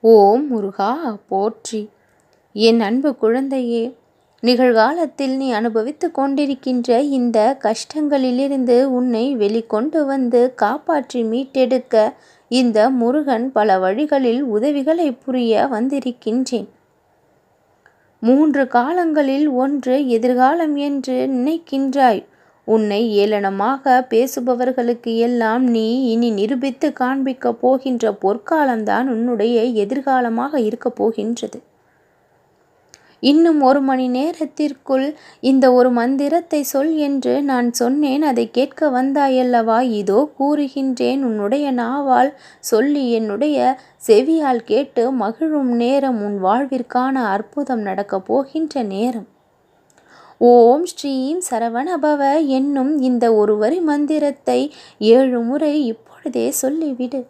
ஓம் முருகா போற்றி. என் அன்பு குழந்தையே நிகழ்காலத்தில் நீ அனுபவித்துக் கொண்டிருக்கின்ற இந்த கஷ்டங்களிலிருந்து உன்னை வெளிக்கொண்டு வந்து காப்பாற்றி மீட்டெடுக்க இந்த முருகன் பல வழிகளில் உதவிகளை புரிய வந்திருக்கின்றேன். மூன்று காலங்களில் ஒன்று எதிர்காலம் என்று நினைக்கின்றாய். உன்னை ஏளனமாக பேசுபவர்களுக்கு எல்லாம் நீ இனி நிரூபித்து காண்பிக்கப் போகின்ற பொற்காலம்தான் உன்னுடைய எதிர்காலமாக இருக்கப் போகின்றது. இன்னும் ஒரு மணி நேரத்திற்குள் இந்த ஒரு மந்திரத்தை சொல் என்று நான் சொன்னேன் அதை கேட்க வந்தாயல்லவா? இதோ கூறுகின்றேன் உன்னுடைய நாவால் சொல்லி என்னுடைய செவியால் கேட்டு மகிழும் நேரம் உன் வாழ்விற்கான அற்புதம் நடக்கப் போகின்ற நேரம். ஓம் ஸ்ரீம் சரவணபவ என்னும் இந்த ஒருவரி மந்திரத்தை ஏழு முறை இப்பொழுதே சொல்லிவிடு.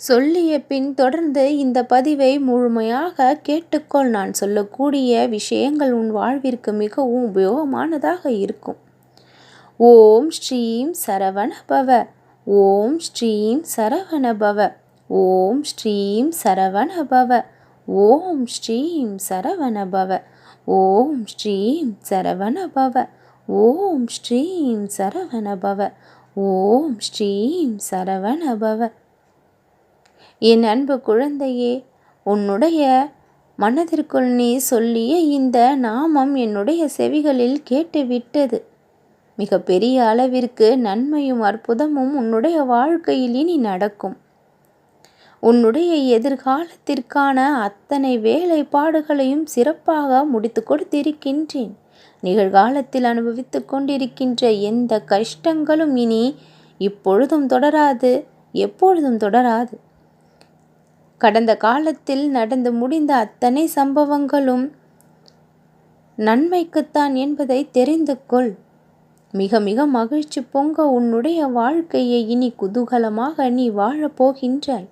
சொல்லிய பின் தொடர்ந்து இந்த பதிவை முழுமையாக கேட்டுக்கொள். நான் சொல்லக்கூடிய விஷயங்கள் உன் வாழ்விற்கு மிகவும் உபயோகமானதாக இருக்கும். ஓம் ஸ்ரீம் சரவணபவ. ஓம் ஸ்ரீம் சரவணபவ. ஓம் ஸ்ரீம் சரவணபவ. ஓம் ஸ்ரீம் சரவணபவ. ஓம் ஸ்ரீம் சரவணபவ. ஓம் ஸ்ரீம் சரவணபவ. ஓம் ஸ்ரீம் சரவணபவ. என் அன்பு குழந்தையே உன்னுடைய மனதிற்குள் நீ சொல்லிய இந்த நாமம் என்னுடைய செவிகளில் கேட்டுவிட்டது. மிக பெரிய அளவிற்கு நன்மையும் அற்புதமும் உன்னுடைய வாழ்க்கையில் இனி நடக்கும். உன்னுடைய எதிர்காலத்திற்கான அத்தனை வேலைப்பாடுகளையும் சிறப்பாக முடித்து கொடுத்திருக்கின்றேன். நிகழ்காலத்தில் அனுபவித்து கொண்டிருக்கின்ற எந்த கஷ்டங்களும் இனி இப்பொழுதும் தொடராது எப்பொழுதும் தொடராது. கடந்த காலத்தில் நடந்து முடிந்த அத்தனை சம்பவங்களும் நன்மைக்குத்தான் என்பதை தெரிந்து கொள். மிக மிக மகிழ்ச்சி பொங்க உன்னுடைய வாழ்க்கையை இனி குதூகலமாக நீ வாழப்போகின்றாய்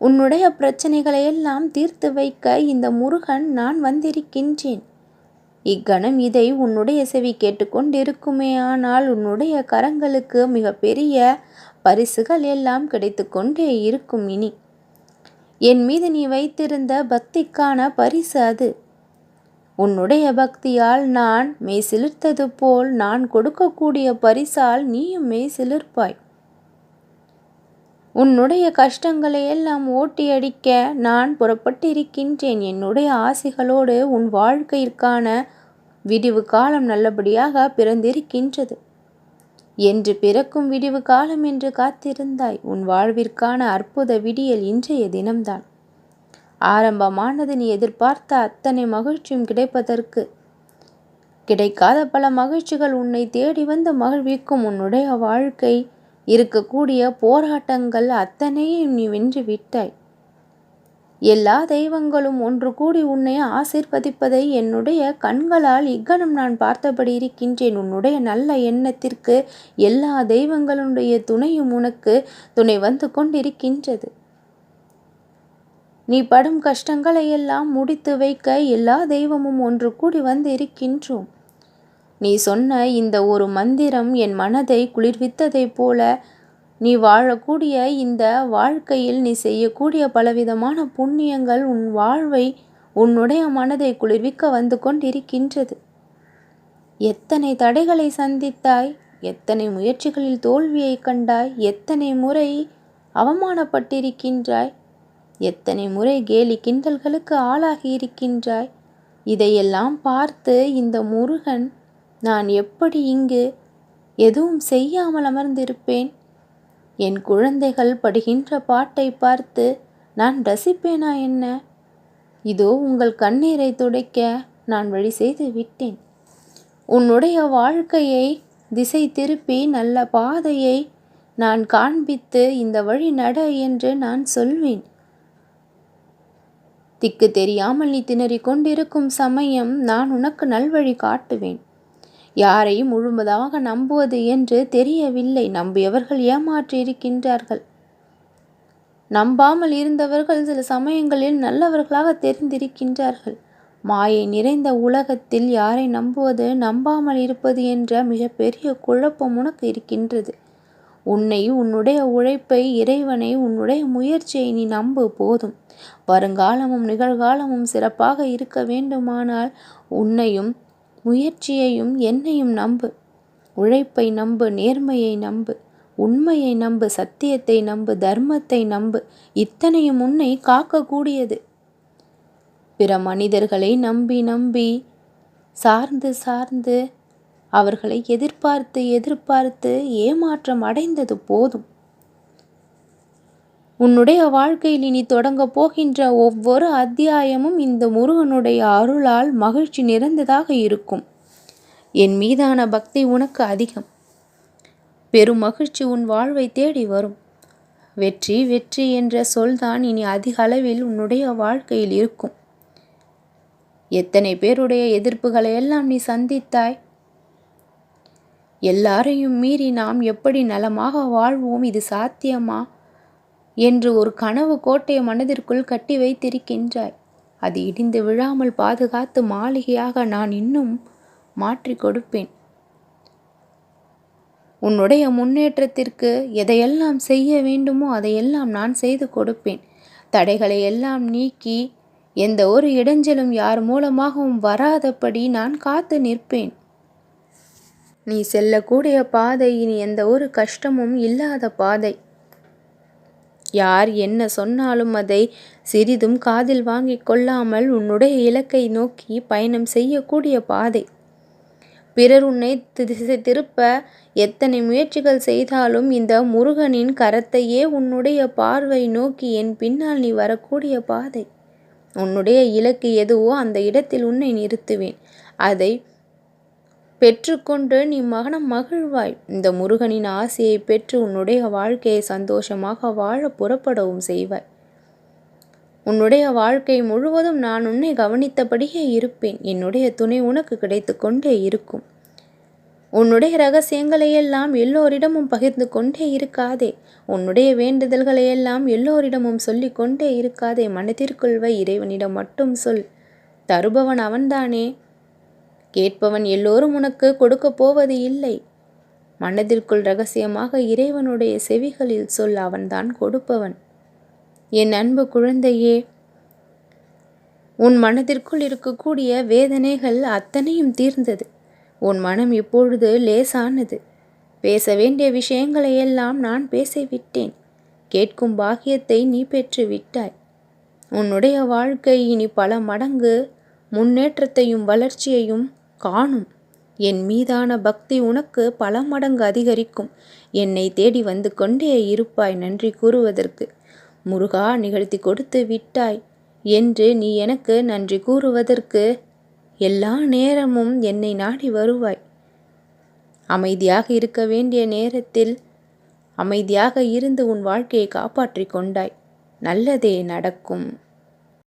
உன்னுடைய பிரச்சனைகளை எல்லாம் தீர்த்து வைக்க இந்த முருகன் நான் வந்திருக்கின்றேன். இக்கணம் இதை உன்னுடைய செவி கேட்டுக்கொண்டிருக்குமே. ஆனால் உன்னுடைய கரங்களுக்கு மிகப்பெரிய பரிசுகள் எல்லாம் கிடைத்து கொண்டே இருக்கும் இனி. என் மீது நீ வைத்திருந்த பக்திக்கான பரிசு அது. உன்னுடைய பக்தியால் நான் மெய் சிலிர்த்தது போல் நான் கொடுக்கக்கூடிய பரிசால் நீயும் மெய் சிலிர்ப்பாய். உன்னுடைய கஷ்டங்களை எல்லாம் ஓட்டி அடிக்க நான் புறப்பட்டிருக்கின்றேன். என்னுடைய ஆசைகளோடு உன் வாழ்க்கையிற்கான விடிவு காலம் நல்லபடியாக பிறந்திருக்கின்றது. என்று பிறக்கும் விடிவு காலம் என்று காத்திருந்தாய். உன் வாழ்விற்கான அற்புத விடியல் இன்றைய தினம்தான். ஆரம்பமானது நீ எதிர்பார்த்த அத்தனை மகிழ்ச்சியும் கிடைப்பதற்கு. கிடைக்காத பல மகிழ்ச்சிகள் உன்னை தேடி வந்து மகிழ்விக்கும் உன்னுடைய வாழ்க்கை இருக்கக்கூடிய போராட்டங்கள் அத்தனையும் நீ வென்று விட்டாய். எல்லா தெய்வங்களும் ஒன்று கூடி உன்னை ஆசிர்வதிப்பதை என்னுடைய கண்களால் இக்கணம் நான் பார்த்தபடி இருக்கின்றேன். உன்னுடைய நல்ல எண்ணத்திற்கு எல்லா தெய்வங்களுடைய துணையும் உனக்கு துணை வந்து கொண்டிருக்கின்றது. நீ படும் கஷ்டங்களை எல்லாம் முடித்து வைக்க எல்லா தெய்வமும் ஒன்று கூடி வந்து இருக்கின்றோம். நீ சொன்ன இந்த ஒரு மந்திரம் என் மனதை குளிர்வித்ததைப் போல நீ வாழக்கூடிய இந்த வாழ்க்கையில் நீ செய்யக்கூடிய பலவிதமான புண்ணியங்கள் உன் வாழ்வை உன்னுடைய மனதை குளிர்விக்க வந்து கொண்டிருக்கின்றது. எத்தனை தடைகளை சந்தித்தாய்? எத்தனை முயற்சிகளில் தோல்வியை கண்டாய்? எத்தனை முறை அவமானப்பட்டிருக்கின்றாய்? எத்தனை முறை கேலி கிண்டல்களுக்கு ஆளாகி இருக்கின்றாய் இதையெல்லாம் பார்த்து இந்த முருகன் நான் எப்படி இங்கு எதுவும் செய்யாமல் அமர்ந்திருப்பேன்? என் குழந்தைகள் படுகின்ற பாட்டை பார்த்து நான் ரசிப்பேனா என்ன? இதோ உங்கள் கண்ணீரை துடைக்க நான் வழி செய்து விட்டேன். உன்னுடைய வாழ்க்கையை திசை திருப்பி நல்ல பாதையை நான் காண்பித்து இந்த வழி நட என்று நான் சொல்வேன். திக்கு தெரியாமல் நீ திணறிக் கொண்டிருக்கும் சமயம் நான் உனக்கு நல்வழி காட்டுவேன். யாரையும் முழுவதாக நம்புவது என்று தெரியவில்லை. நம்பியவர்கள் ஏமாற்றி இருக்கின்றார்கள் நம்பாமல் இருந்தவர்கள் சில சமயங்களில் நல்லவர்களாக தெரிந்திருக்கின்றார்கள். மாயை நிறைந்த உலகத்தில் யாரை நம்புவது நம்பாமல் இருப்பது என்ற மிகப்பெரிய குழப்பம் உனக்கு இருக்கின்றது. உன்னை உன்னுடைய உழைப்பை இறைவனை உன்னுடைய முயற்சியை நீ நம்பு போதும். வருங்காலமும் நிகழ்காலமும் சிறப்பாக இருக்க வேண்டுமானால் உன்னையும் முயற்சியையும் என்னையும் நம்பு. உழைப்பை நம்பு நேர்மையை நம்பு. உண்மையை நம்பு சத்தியத்தை நம்பு தர்மத்தை நம்பு. இத்தனையும் உன்னை காக்கக்கூடியது. பிற மனிதர்களை நம்பி நம்பி சார்ந்து சார்ந்து அவர்களை எதிர்பார்த்து எதிர்பார்த்து ஏமாற்றம் அடைந்தது போதும். உன்னுடைய வாழ்க்கையில் இனி தொடங்கப் போகின்ற ஒவ்வொரு அத்தியாயமும் இந்த முருகனுடைய அருளால் மகிழ்ச்சி நிறைந்ததாக இருக்கும். என் மீதான பக்தி உனக்கு அதிகம். பெரும் மகிழ்ச்சி உன் வாழ்வை தேடி வரும். வெற்றி வெற்றி என்ற சொல்தான் இனி அதிக அளவில் உன்னுடைய வாழ்க்கையில் இருக்கும். எத்தனை பேருடைய எதிர்ப்புகளை எல்லாம் நீ சந்தித்தாய்? எல்லாரையும் மீறி நாம் எப்படி நலமாக வாழ்வோம்? இது சாத்தியமா? என்று ஒரு கனவு கோட்டையை மனதிற்குள் கட்டி வைத்திருக்கின்றாய். அது இடிந்து விழாமல் பாதுகாத்து மாளிகையாக நான் இன்னும் மாற்றி கொடுப்பேன். உன்னுடைய முன்னேற்றத்திற்கு எதையெல்லாம் செய்ய வேண்டுமோ அதையெல்லாம் நான் செய்து கொடுப்பேன். தடைகளை எல்லாம் நீக்கி எந்த ஒரு இடைஞ்சலும் யார் மூலமாகவும் வராதபடி நான் காத்து நிற்பேன். நீ செல்லக்கூடிய பாதை இனி எந்த ஒரு கஷ்டமும் இல்லாத பாதை. யார் என்ன சொன்னாலும் அதை சிறிதும் காதில் வாங்கிக் கொள்ளாமல் உன்னுடைய இலக்கை நோக்கி பயணம் செய்யக்கூடிய பாதை. பிறர் உன்னை திசை திருப்ப எத்தனை முயற்சிகள் செய்தாலும் இந்த முருகனின் கரத்தையே உன்னுடைய பார்வை நோக்கி என் பின்னால் நீ வரக்கூடிய பாதை. உன்னுடைய இலக்கு எதுவோ அந்த இடத்தில் உன்னை நிறுத்துவேன். அதை பெற்றுக்கொண்டு நீ மகனம் மகிழ்வாய். இந்த முருகனின் ஆசையை பெற்று உன்னுடைய வாழ்க்கையை சந்தோஷமாக வாழ புறப்படவும் செய்வாய். உன்னுடைய வாழ்க்கை முழுவதும் நான் உன்னை கவனித்தபடியே இருப்பேன். என்னுடைய துணை உனக்கு கிடைத்து கொண்டே இருக்கும். உன்னுடைய ரகசியங்களை எல்லாம் எல்லோரிடமும் பகிர்ந்து கொண்டே இருக்காதே. உன்னுடைய வேண்டுதல்களை எல்லாம் எல்லோரிடமும் சொல்லி கொண்டே இருக்காதே. மனதிற்குள் வை இறைவனிடம் மட்டும் சொல். தருபவன் அவன்தானே. கேட்பவன் எல்லோரும் உனக்கு கொடுக்கப் போவது இல்லை. மனதிற்குள் ரகசியமாக இறைவனுடைய செவிகளில் சொல் அவன்தான் கொடுப்பவன். என் அன்பு குழந்தையே உன் மனதிற்குள் இருக்கக்கூடிய வேதனைகள் அத்தனையும் தீர்ந்தது. உன் மனம் இப்பொழுது லேசானது. பேச வேண்டிய விஷயங்களை எல்லாம் நான் பேசிவிட்டேன். கேட்கும் பாக்கியத்தை நீ பெற்று விட்டாய் உன்னுடைய வாழ்க்கை இனி பல மடங்கு முன்னேற்றத்தையும் வளர்ச்சியையும் காணும். என் மீதான பக்தி உனக்கு பல மடங்கு அதிகரிக்கும். என்னை தேடி வந்து கொண்டே இருப்பாய் நன்றி கூறுவதற்கு. முருகா நிகழ்த்தி கொடுத்து விட்டாய். என்று நீ எனக்கு நன்றி கூறுவதற்கு எல்லா நேரமும் என்னை நாடி வருவாய். அமைதியாக இருக்க வேண்டிய நேரத்தில் அமைதியாக இருந்து உன் வாழ்க்கையை காப்பாற்றிக் கொண்டாய். நல்லதே நடக்கும்.